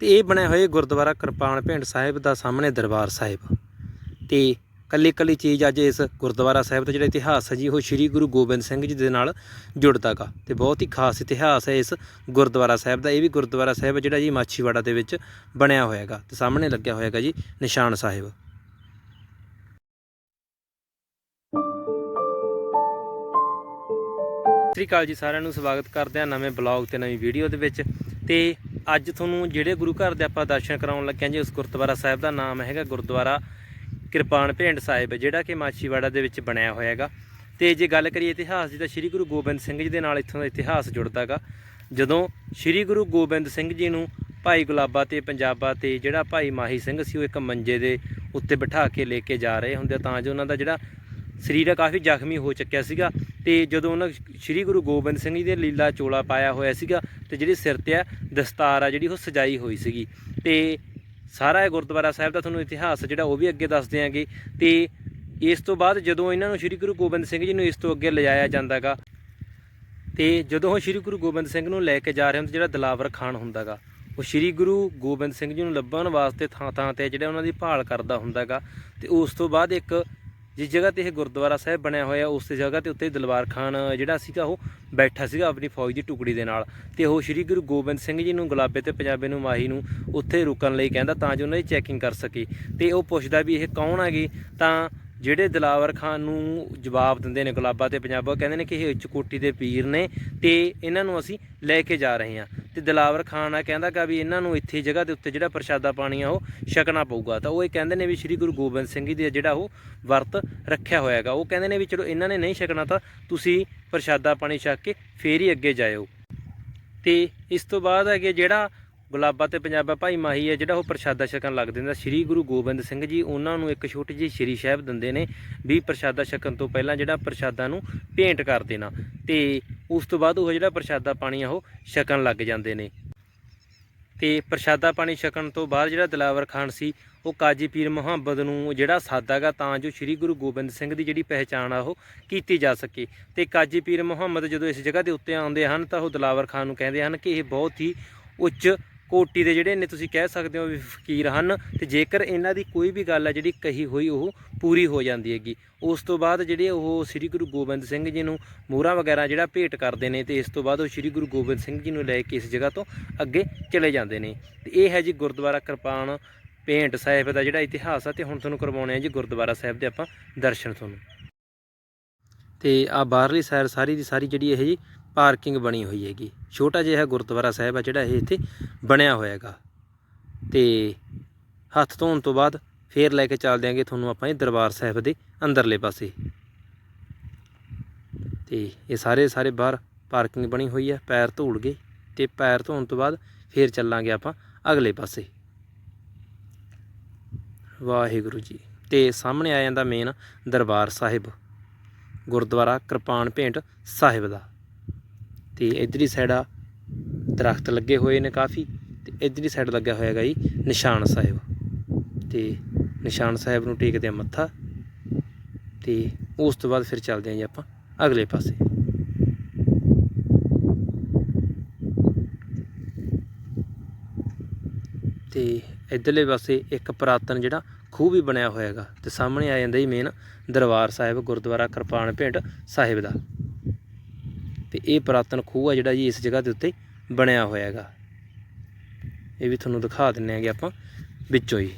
ਤੇ ਇਹ ਬਣਿਆ ਹੋਇਆ ਗੁਰਦੁਆਰਾ ਕਿਰਪਾਨ ਭਿੰਡ ਸਾਹਿਬ ਦਾ ਸਾਹਮਣੇ ਦਰਬਾਰ ਸਾਹਿਬ। ਤੇ ਕੱਲੀ ਕੱਲੀ ਚੀਜ਼ ਅੱਜ ਇਸ ਗੁਰਦੁਆਰਾ ਸਾਹਿਬ ਦਾ ਜਿਹੜਾ ਇਤਿਹਾਸ ਹੈ ਜੀ, ਉਹ ਸ੍ਰੀ ਗੁਰੂ ਗੋਬਿੰਦ ਸਿੰਘ ਜੀ ਦੇ ਨਾਲ ਜੁੜਦਾ ਗਾ ਤੇ ਬਹੁਤ ਹੀ ਖਾਸ ਇਤਿਹਾਸ ਹੈ ਇਸ ਗੁਰਦੁਆਰਾ ਸਾਹਿਬ ਦਾ। ਇਹ ਵੀ ਗੁਰਦੁਆਰਾ ਸਾਹਿਬ ਜਿਹੜਾ ਜੀ ਮਾਛੀਵਾੜਾ ਦੇ ਵਿੱਚ ਬਣਿਆ ਹੋਇਆ ਹੈਗਾ ਤੇ ਸਾਹਮਣੇ ਲੱਗਿਆ ਹੋਇਆ ਹੈਗਾ ਜੀ ਨਿਸ਼ਾਨ ਸਾਹਿਬ। ਸਤਿ ਸ਼੍ਰੀ ਅਕਾਲ ਜੀ ਸਾਰਿਆਂ ਨੂੰ, ਸਵਾਗਤ ਕਰਦੇ ਹਾਂ ਨਵੇਂ ਬਲੌਗ ਤੇ ਨਵੀਂ ਵੀਡੀਓ ਦੇ ਵਿੱਚ। ਤੇ ਅੱਜ ਤੁਹਾਨੂੰ ਜਿਹੜੇ ਗੁਰੂ ਘਰ ਦੇ ਆਪਾਂ ਦਰਸ਼ਨ ਕਰਾਉਣ ਲੱਗੇ ਹਾਂ ਜੀ, ਉਸ ਗੁਰਦੁਆਰਾ ਸਾਹਿਬ ਦਾ ਨਾਮ ਹੈਗਾ ਗੁਰਦੁਆਰਾ ਕਿਰਪਾਨ ਭੇਂਡ ਸਾਹਿਬ, ਜਿਹੜਾ ਕਿ ਮਾਛੀਵਾੜਾ ਦੇ ਵਿੱਚ ਬਣਿਆ ਹੋਇਆ ਹੈਗਾ ਤੇ ਜੇ ਗੱਲ ਕਰੀਏ ਇਤਿਹਾਸ ਦੀ ਤਾਂ ਸ੍ਰੀ ਗੁਰੂ ਗੋਬਿੰਦ ਸਿੰਘ ਜੀ ਦੇ ਨਾਲ ਇੱਥੋਂ ਦਾ ਇਤਿਹਾਸ ਜੁੜਦਾ ਹੈਗਾ ਜਦੋਂ ਸ੍ਰੀ ਗੁਰੂ ਗੋਬਿੰਦ ਸਿੰਘ ਜੀ ਨੂੰ ਭਾਈ ਗੁਲਾਬਾ ਤੇ ਪੰਜਾਬਾ ਤੇ ਜਿਹੜਾ ਭਾਈ ਮਾਹੀ ਸਿੰਘ ਸੀ, ਉਹ ਇੱਕ ਮੰਜੇ ਦੇ ਉੱਤੇ ਬਿਠਾ ਕੇ ਲੈ ਕੇ ਜਾ ਰਹੇ ਹੁੰਦੇ ਆ, ਤਾਂ ਜੋ ਉਹਨਾਂ ਦਾ ਜਿਹੜਾ ਸਰੀਰ ਕਾਫੀ ਜ਼ਖਮੀ ਹੋ ਚੁੱਕਿਆ ਸੀਗਾ ਤੇ ਜਦੋਂ ਉਹਨਾਂ ਸ੍ਰੀ ਗੁਰੂ ਗੋਬਿੰਦ ਸਿੰਘ ਜੀ ਦੇ ਲੀਲਾ ਚੋਲਾ ਪਾਇਆ ਹੋਇਆ ਸੀਗਾ ਤੇ ਜਿਹੜੀ ਸਿਰ ਤੇ ਆ ਦਸਤਾਰ ਆ ਜਿਹੜੀ ਉਹ ਸਜਾਈ ਹੋਈ ਸੀਗੀ ਤੇ ਸਾਰਾ ਇਹ ਗੁਰਦੁਆਰਾ ਸਾਹਿਬ ਦਾ ਤੁਹਾਨੂੰ ਇਤਿਹਾਸ ਜਿਹੜਾ ਉਹ ਵੀ ਅੱਗੇ ਦੱਸ ਦਿਆਂਗੇ ਤੇ ਇਸ ਤੋਂ ਬਾਅਦ ਜਦੋਂ ਇਹਨਾਂ ਨੂੰ ਸ੍ਰੀ ਗੁਰੂ ਗੋਬਿੰਦ ਸਿੰਘ ਜੀ ਨੂੰ ਇਸ ਤੋਂ ਅੱਗੇ ਲਿਜਾਇਆ ਜਾਂਦਾਗਾ ਤੇ ਜਦੋਂ ਉਹ ਸ੍ਰੀ ਗੁਰੂ ਗੋਬਿੰਦ ਸਿੰਘ ਨੂੰ ਲੈ ਕੇ ਜਾ ਰਹੇ ਹੁੰਦੇ, ਜਿਹੜਾ ਦਲਾਵਰ ਖਾਨ ਹੁੰਦਾਗਾ, ਉਹ ਸ੍ਰੀ ਗੁਰੂ ਗੋਬਿੰਦ ਸਿੰਘ ਜੀ ਨੂੰ ਲੱਭਣ ਵਾਸਤੇ ਥਾਂ ਥਾਂ ਤੇ ਜਿਹੜਾ ਉਹਨਾਂ ਦੀ ਭਾਲ ਕਰਦਾ ਹੁੰਦਾਗਾ ਤੇ ਉਸ ਤੋਂ ਬਾਅਦ ਇੱਕ ਜਿਸ ਜਗ੍ਹਾ ਤੇ ਇਹ ਗੁਰਦੁਆਰਾ ਸਾਹਿਬ ਬਣਿਆ ਹੋਇਆ, ਉਸ ਜਗ੍ਹਾ ਤੇ ਉੱਤੇ ਦਲਵਾਰ ਖਾਨ ਜਿਹੜਾ ਸੀਗਾ, ਉਹ ਬੈਠਾ ਸੀਗਾ ਆਪਣੀ ਫੌਜ ਦੀ ਟੁਕੜੀ ਦੇ ਨਾਲ। ਤੇ ਉਹ ਸ੍ਰੀ ਗੁਰੂ ਗੋਬਿੰਦ ਸਿੰਘ ਜੀ ਨੂੰ ਗੁਲਾਬੇ ਤੇ ਪੰਜਾਬੇ ਨੂੰ ਮਾਹੀ ਨੂੰ ਉੱਥੇ ਰੁਕਣ ਲਈ ਕਹਿੰਦਾ ਤਾਂ ਜੋ ਉਹਨਾਂ ਦੀ ਚੈਕਿੰਗ ਕਰ ਸਕੇ। ਤੇ ਉਹ ਪੁੱਛਦਾ ਵੀ ਇਹ ਕੌਣ ਹੈਗੇ? ਤਾਂ ਜਿਹੜੇ ਦਲਾਵਰ ਖਾਨ ਨੂੰ ਜਵਾਬ ਦਿੰਦੇ ਨੇ ਗੁਲਾਬਾ ਤੇ ਪੰਜਾਬਾ, ਕਹਿੰਦੇ ਨੇ ਕਿ ਇਹ ਉੱਚ ਕੋਟੀ ਦੇ ਪੀਰ ਨੇ ਤੇ ਇਹਨਾਂ ਨੂੰ ਅਸੀਂ ਲੈ ਕੇ ਜਾ ਰਹੇ ਹਾਂ। ਤੇ ਦਲਾਵਰ ਖਾਨ ਆ, ਕਹਿੰਦਾ ਕਿ ਵੀ ਇਹਨਾਂ ਨੂੰ ਇੱਥੇ ਜਗ੍ਹਾ ਦੇ ਉੱਤੇ ਜਿਹੜਾ ਪ੍ਰਸ਼ਾਦਾ ਪਾਣੀ ਆ, ਉਹ ਛਕਣਾ ਪਊਗਾ। ਤਾਂ ਉਹ ਇਹ ਕਹਿੰਦੇ ਨੇ ਵੀ ਸ੍ਰੀ ਗੁਰੂ ਗੋਬਿੰਦ ਸਿੰਘ ਜੀ ਦੇ ਜਿਹੜਾ ਉਹ ਵਰਤ ਰੱਖਿਆ ਹੋਇਆ ਹੈਗਾ ਉਹ ਕਹਿੰਦੇ ਨੇ ਵੀ ਚਲੋ ਇਹਨਾਂ ਨੇ ਨਹੀਂ ਛਕਣਾ ਤਾਂ ਤੁਸੀਂ ਪ੍ਰਸ਼ਾਦਾ ਪਾਣੀ ਛਕ ਕੇ ਫੇਰ ਹੀ ਅੱਗੇ ਜਾਇਓ। ਤੇ ਇਸ ਤੋਂ ਬਾਅਦ ਹੈਗੇ ਜਿਹੜਾ ਗੁਲਾਬਾ ਤੇ ਪੰਜਾਬਾ ਭਾਈ ਮਾਹੀ ਹੈ, ਜਿਹੜਾ ਉਹ ਪ੍ਰਸ਼ਾਦਾ ਛਕਣ ਲੱਗ ਦਿੰਦਾ। ਸ੍ਰੀ ਗੁਰੂ ਗੋਬਿੰਦ ਸਿੰਘ ਜੀ ਉਹਨਾਂ ਨੂੰ ਇੱਕ ਛੋਟੀ ਜਿਹੀ ਸ਼੍ਰੀ ਸਾਹਿਬ ਦਿੰਦੇ ਨੇ ਵੀ ਪ੍ਰਸ਼ਾਦਾ ਛਕਣ ਤੋਂ ਪਹਿਲਾਂ ਜਿਹੜਾ ਪ੍ਰਸ਼ਾਦਾ ਨੂੰ ਭੇਂਟ ਕਰ ਦੇਣਾ। ਤੇ ਉਸ ਤੋਂ ਬਾਅਦ ਉਹ ਜਿਹੜਾ ਪ੍ਰਸ਼ਾਦਾ ਪਾਣੀ ਆ, ਉਹ ਛਕਣ ਲੱਗ ਜਾਂਦੇ ਨੇ। ਤੇ ਪ੍ਰਸ਼ਾਦਾ ਪਾਣੀ ਛਕਣ ਤੋਂ ਬਾਅਦ ਜਿਹੜਾ ਦਿਲਾਵਰ ਖਾਨ ਸੀ, ਉਹ ਕਾਜੀ ਪੀਰ ਮੁਹੰਮਦ ਨੂੰ ਜਿਹੜਾ ਸਾਦਾਗਾ ਤਾਂ ਜੋ ਸ੍ਰੀ ਗੁਰੂ ਗੋਬਿੰਦ ਸਿੰਘ ਦੀ ਜਿਹੜੀ ਪਹਿਚਾਣ ਆ, ਉਹ ਕੀਤੀ ਜਾ ਸਕੇ। ਤੇ ਕਾਜੀ ਪੀਰ ਮੁਹੰਮਦ ਜਦੋਂ ਇਸ ਜਗ੍ਹਾ ਦੇ ਉੱਤੇ ਆਉਂਦੇ ਹਨ, ਤਾਂ ਉਹ ਦਿਲਾਵਰ ਖਾਨ ਨੂੰ ਕਹਿੰਦੇ ਹਨ ਕਿ ਇਹ ਬਹੁਤ ਹੀ ਉੱਚ ਕੋਟੀ ਦੇ ਜਿਹੜੇ ਨੇ ਤੁਸੀਂ ਕਹਿ ਸਕਦੇ ਹੋ ਵੀ ਫਕੀਰ ਹਨ ਤੇ ਜੇਕਰ ਇਹਨਾਂ ਦੀ ਕੋਈ ਵੀ ਗੱਲ ਹੈ ਜਿਹੜੀ ਕਹੀ ਹੋਈ ਉਹ ਪੂਰੀ ਹੋ ਜਾਂਦੀ ਹੈਗੀ। ਉਸ ਤੋਂ ਬਾਅਦ ਜਿਹੜੇ ਉਹ ਸ੍ਰੀ ਗੁਰੂ ਗੋਬਿੰਦ ਸਿੰਘ ਜੀ ਨੂੰ ਮੂਹਰਾ ਵਗੈਰਾ ਜਿਹੜਾ ਭੇਟ ਕਰਦੇ ਨੇ ਤੇ ਇਸ ਤੋਂ ਬਾਅਦ ਉਹ ਸ੍ਰੀ ਗੁਰੂ ਗੋਬਿੰਦ ਸਿੰਘ ਜੀ ਨੂੰ ਲੈ ਕੇ ਇਸ ਜਗ੍ਹਾ ਤੋਂ ਅੱਗੇ ਚਲੇ ਜਾਂਦੇ ਨੇ। ਤੇ ਇਹ ਹੈ ਜੀ ਗੁਰਦੁਆਰਾ ਕਿਰਪਾਨ ਪੇਂਟ ਸਾਹਿਬ ਦਾ ਜਿਹੜਾ ਇਤਿਹਾਸ ਆ ਤੇ ਹੁਣ ਤੁਹਾਨੂੰ ਕਰਵਾਉਣੇ ਆ ਜੀ ਗੁਰਦੁਆਰਾ ਸਾਹਿਬ ਦੇ ਆਪਾਂ ਦਰਸ਼ਨ ਤੁਹਾਨੂੰ। ਤੇ ਆ ਬਾਹਰਲੀ ਸਾਈਡ ਸਾਰੀ ਦੀ ਸਾਰੀ ਜਿਹੜੀ ਇਹ ਜੀ ਪਾਰਕਿੰਗ ਬਣੀ ਹੋਈ ਹੈਗੀ। ਛੋਟਾ ਜਿਹਾ ਗੁਰਦੁਆਰਾ ਸਾਹਿਬ ਆ ਜਿਹੜਾ ਇਹ ਇੱਥੇ ਬਣਿਆ ਹੋਇਆ ਹੈਗਾ। ਤੇ ਹੱਥ ਧੋਣ ਤੋਂ ਬਾਅਦ ਫੇਰ ਲੈ ਕੇ ਚੱਲ ਦਿਆਂਗੇ ਤੁਹਾਨੂੰ ਆਪਾਂ ਇਹ ਦਰਬਾਰ ਸਾਹਿਬ ਦੇ ਅੰਦਰਲੇ ਪਾਸੇ। ਤੇ ਇਹ ਸਾਰੇ ਸਾਰੇ ਬਾਹਰ ਪਾਰਕਿੰਗ ਬਣੀ ਹੋਈ ਹੈ ਪੈਰ ਧੂੜ ਗਏ ਤੇ ਪੈਰ ਧੋਣ ਤੋਂ ਬਾਅਦ ਫੇਰ ਚੱਲਾਂਗੇ ਆਪਾਂ ਅਗਲੇ ਪਾਸੇ। ਵਾਹਿਗੁਰੂ ਜੀ। ਤੇ ਸਾਹਮਣੇ ਆ ਜਾਂਦਾ ਮੇਨ ਦਰਬਾਰ ਸਾਹਿਬ, ਗੁਰਦੁਆਰਾ ਕਿਰਪਾਨ ਭੇਂਟ ਸਾਹਿਬ ਦਾ। ਤੇ ਇਧਰਲੀ ਸਾਈਡ ਆ, ਦਰਖਤ ਲੱਗੇ ਹੋਏ ਨੇ ਕਾਫੀ ਤੇ ਇਧਰਲੀ ਸਾਈਡ ਲੱਗਿਆ ਹੋਇਆ ਹੈਗਾ ਜੀ ਨਿਸ਼ਾਨ ਸਾਹਿਬ। ਤੇ ਨਿਸ਼ਾਨ ਸਾਹਿਬ ਨੂੰ ਟੇਕਦੇ ਆ ਮੱਥਾ ਤੇ ਉਸ ਤੋਂ ਬਾਅਦ ਫਿਰ ਚੱਲਦੇ ਆ ਜੀ ਆਪਾਂ ਅਗਲੇ ਪਾਸੇ। ਤੇ ਇਧਰਲੇ ਪਾਸੇ ਇੱਕ ਪੁਰਾਤਨ ਜਿਹੜਾ ਖੂਹ ਵੀ ਬਣਿਆ ਹੋਇਆ ਹੈਗਾ ਤੇ ਸਾਹਮਣੇ ਆ ਜਾਂਦਾ ਜੀ ਮੇਨ ਦਰਬਾਰ ਸਾਹਿਬ ਗੁਰਦੁਆਰਾ ਕਿਰਪਾਨ ਭੇਂਟ ਸਾਹਿਬ ਦਾ। ਤੇ ਇਹ ਪੁਰਾਤਨ ਖੂਹ ਆ ਜਿਹੜਾ ਜੀ ਇਸ ਜਗ੍ਹਾ ਦੇ ਉੱਤੇ ਬਣਿਆ ਹੋਇਆ ਹੈਗਾ। ਇਹ ਵੀ ਤੁਹਾਨੂੰ ਦਿਖਾ ਦਿੰਨੇ ਆਗੇ ਆਪਾਂ ਵਿੱਚੋਂ ਹੀ।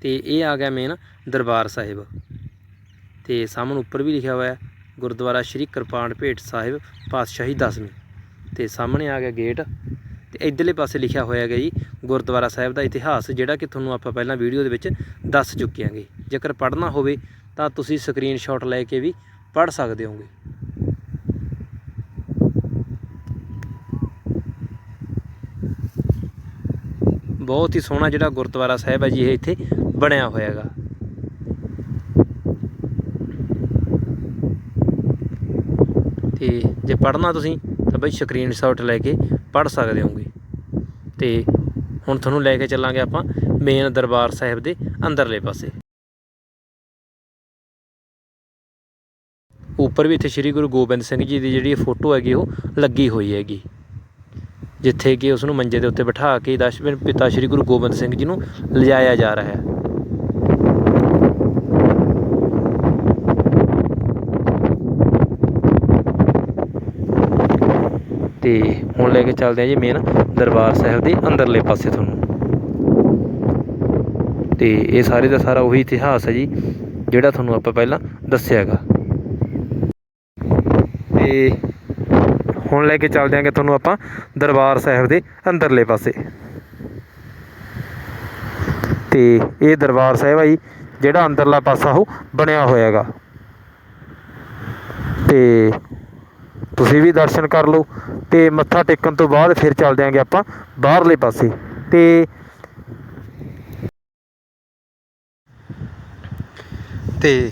ਤੇ ਇਹ ਆ ਗਿਆ ਮੇਨ ਦਰਬਾਰ ਸਾਹਿਬ। ਤੇ ਸਾਹਮਣੇ ਉੱਪਰ ਵੀ ਲਿਖਿਆ ਹੋਇਆ ਗੁਰਦੁਆਰਾ ਸ਼੍ਰੀ ਕਿਰਪਾਨ ਭੇਟ ਸਾਹਿਬ, ਪਾਤਸ਼ਾਹੀ ਦਸਵੀਂ। ਤੇ ਸਾਹਮਣੇ ਆ ਗਿਆ ਗੇਟ ਤੇ ਇਧਰਲੇ ਪਾਸੇ ਲਿਖਿਆ ਹੋਇਆ ਹੈਗਾ ਜੀ, ਗੁਰਦੁਆਰਾ ਸਾਹਿਬ ਦਾ ਇਤਿਹਾਸ, ਜਿਹੜਾ ਕਿ ਤੁਹਾਨੂੰ ਆਪਾਂ ਪਹਿਲਾਂ ਵੀਡੀਓ ਦੇ ਵਿੱਚ ਦੱਸ ਚੁੱਕੇ ਹਾਂਗੇ। ਜੇਕਰ ਪੜ੍ਹਨਾ ਹੋਵੇ ਤਾਂ ਤੁਸੀਂ ਸਕਰੀਨਸ਼ਾਟ ਲੈ ਕੇ ਵੀ ਪੜ੍ਹ ਸਕਦੇ ਹੋਗੇ। ਬਹੁਤ ਹੀ ਸੋਹਣਾ ਜਿਹੜਾ ਗੁਰਦੁਆਰਾ ਸਾਹਿਬ ਹੈ ਜੀ, ਇਹ ਇੱਥੇ ਬਣਿਆ ਹੋਇਆ ਹੈਗਾ ਤੇ ਜੇ ਪੜ੍ਹਨਾ ਤੁਸੀਂ, ਤਾਂ ਬਈ ਸਕਰੀਨਸ਼ਾਟ ਲੈ ਕੇ ਪੜ੍ਹ ਸਕਦੇ ਹੋਗੇ। ਤੇ ਹੁਣ ਤੁਹਾਨੂੰ ਲੈ ਕੇ ਚੱਲਾਂਗੇ ਆਪਾਂ ਮੇਨ ਦਰਬਾਰ ਸਾਹਿਬ ਦੇ ਅੰਦਰਲੇ ਪਾਸੇ। ਉੱਪਰ ਵੀ ਇੱਥੇ ਸ੍ਰੀ ਗੁਰੂ ਗੋਬਿੰਦ ਸਿੰਘ ਜੀ ਦੀ ਜਿਹੜੀ ਫੋਟੋ ਹੈਗੀ, ਉਹ ਲੱਗੀ ਹੋਈ ਹੈਗੀ। ਜਿੱਥੇ ਕਿ ਉਸ ਨੂੰ ਮੰਜੇ ਦੇ ਉੱਤੇ ਬਿਠਾ ਕੇ ਦਸ਼ਮੇਸ਼ ਪਿਤਾ ਸ੍ਰੀ ਗੁਰੂ ਗੋਬਿੰਦ ਸਿੰਘ ਜੀ ਨੂੰ ਲਿਜਾਇਆ ਜਾ ਰਿਹਾ ਹੈ। ਤੇ ਹੁਣ ਲੈ ਕੇ ਚੱਲਦੇ ਆ ਜੀ ਮੇਨ ਦਰਬਾਰ ਸਾਹਿਬ ਦੇ ਅੰਦਰਲੇ ਪਾਸੇ ਤੁਹਾਨੂੰ। ਤੇ ਇਹ ਸਾਰੇ ਦਾ ਸਾਰਾ ਉਹੀ ਇਤਿਹਾਸ ਹੈ ਜੀ, ਜਿਹੜਾ ਤੁਹਾਨੂੰ ਆਪਾਂ ਪਹਿਲਾਂ ਦੱਸਿਆ ਹੈਗਾ। ਤੇ ਹੁਣ ਲੈ ਕੇ ਚੱਲਦੇ ਆਂਗੇ ਤੁਹਾਨੂੰ ਆਪਾਂ ਦਰਬਾਰ ਸਾਹਿਬ ਦੇ ਅੰਦਰਲੇ ਪਾਸੇ। ਤੇ ਇਹ ਦਰਬਾਰ ਸਾਹਿਬ ਆ ਜੀ, ਜਿਹੜਾ ਅੰਦਰਲਾ ਪਾਸਾ ਉਹ ਬਣਿਆ ਹੋਇਆ ਹੈਗਾ ਤੇ ਤੁਸੀਂ ਵੀ ਦਰਸ਼ਨ ਕਰ ਲਓ ਤੇ ਮੱਥਾ ਟੇਕਣ ਤੋਂ ਬਾਅਦ ਫਿਰ ਚੱਲਦੇ ਆਂਗੇ ਆਪਾਂ ਬਾਹਰਲੇ ਪਾਸੇ। ਤੇ ਤੇ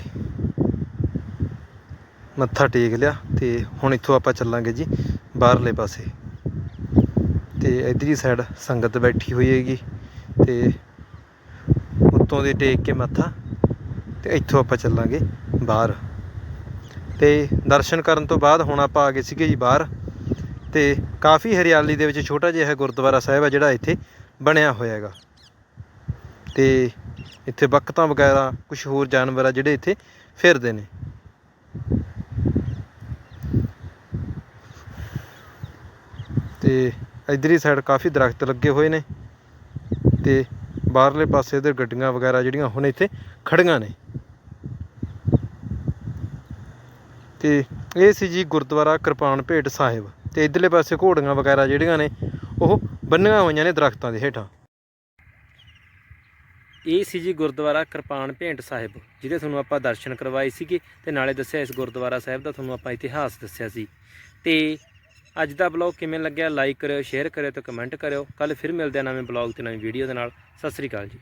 ਮੱਥਾ ਟੇਕ ਲਿਆ ਤੇ ਹੁਣ ਇੱਥੋਂ ਆਪਾਂ ਚੱਲਾਂਗੇ ਜੀ ਬਾਹਰਲੇ ਪਾਸੇ। ਤੇ ਇਧਰਲੀ ਸਾਈਡ ਸੰਗਤ ਬੈਠੀ ਹੋਈ ਹੈਗੀ ਤੇ ਉੱਤੋਂ ਦੀ ਟੇਕ ਕੇ ਮੱਥਾ ਤੇ ਇੱਥੋਂ ਆਪਾਂ ਚੱਲਾਂਗੇ ਬਾਹਰ। ਤੇ ਦਰਸ਼ਨ ਕਰਨ ਤੋਂ ਬਾਅਦ ਹੁਣ ਆਪਾਂ ਆ ਗਏ ਸੀਗੇ ਜੀ ਬਾਹਰ ਤੇ ਕਾਫੀ ਹਰਿਆਲੀ ਦੇ ਵਿੱਚ ਛੋਟਾ ਜਿਹਾ ਗੁਰਦੁਆਰਾ ਸਾਹਿਬ ਆ ਜਿਹੜਾ ਇੱਥੇ ਬਣਿਆ ਹੋਇਆ ਹੈਗਾ। ਤੇ ਇੱਥੇ ਬਕਤਾਂ ਵਗੈਰਾ ਕੁਝ ਹੋਰ ਜਾਨਵਰ ਆ ਜਿਹੜੇ ਇੱਥੇ ਫਿਰਦੇ ਨੇ। ਤੇ ਇਧਰਲੀ ਸਾਈਡ ਕਾਫੀ ਦਰਖਤ ਲੱਗੇ ਹੋਏ ਨੇ ਤੇ ਬਾਹਰਲੇ ਪਾਸੇ ਇਧਰ ਗੱਡੀਆਂ ਵਗੈਰਾ ਜਿਹੜੀਆਂ ਹੁਣ ਇੱਥੇ ਖੜੀਆਂ ਨੇ। ਤੇ ਇਹ ਸੀ ਜੀ ਗੁਰਦੁਆਰਾ ਕਿਰਪਾਨ ਭੇਟ ਸਾਹਿਬ ਤੇ ਇਧਰਲੇ ਪਾਸੇ ਘੋੜੀਆਂ ਵਗੈਰਾ ਜਿਹੜੀਆਂ ਨੇ, ਉਹ ਬੰਨੀਆਂ ਹੋਈਆਂ ਨੇ ਦਰਖਤਾਂ ਦੇ ਹੇਠਾਂ। ਇਹ ਸੀ ਜੀ ਗੁਰਦੁਆਰਾ ਕਿਰਪਾਨ ਭੇਂਟ ਸਾਹਿਬ, ਜਿਹਦੇ ਤੁਹਾਨੂੰ ਆਪਾਂ ਦਰਸ਼ਨ ਕਰਵਾਏ ਸੀਗੇ ਤੇ ਨਾਲੇ ਦੱਸਿਆ ਇਸ ਗੁਰਦੁਆਰਾ ਸਾਹਿਬ ਦਾ ਤੁਹਾਨੂੰ ਆਪਾਂ ਇਤਿਹਾਸ ਦੱਸਿਆ ਸੀ। ਤੇ ਅੱਜ ਦਾ ਬਲੌਗ ਕਿਵੇਂ ਲੱਗਿਆ? ਲਾਈਕ ਕਰਿਓ ਸ਼ੇਅਰ ਕਰਿਓ ਤੇ ਕਮੈਂਟ ਕਰਿਓ। ਕੱਲ ਫਿਰ ਮਿਲਦੇ ਆ ਨਵੇਂ ਬਲੌਗ ਤੇ ਨਵੀਂ ਵੀਡੀਓ ਦੇ ਨਾਲ। ਸਤਿ ਸ੍ਰੀ ਅਕਾਲ ਜੀ।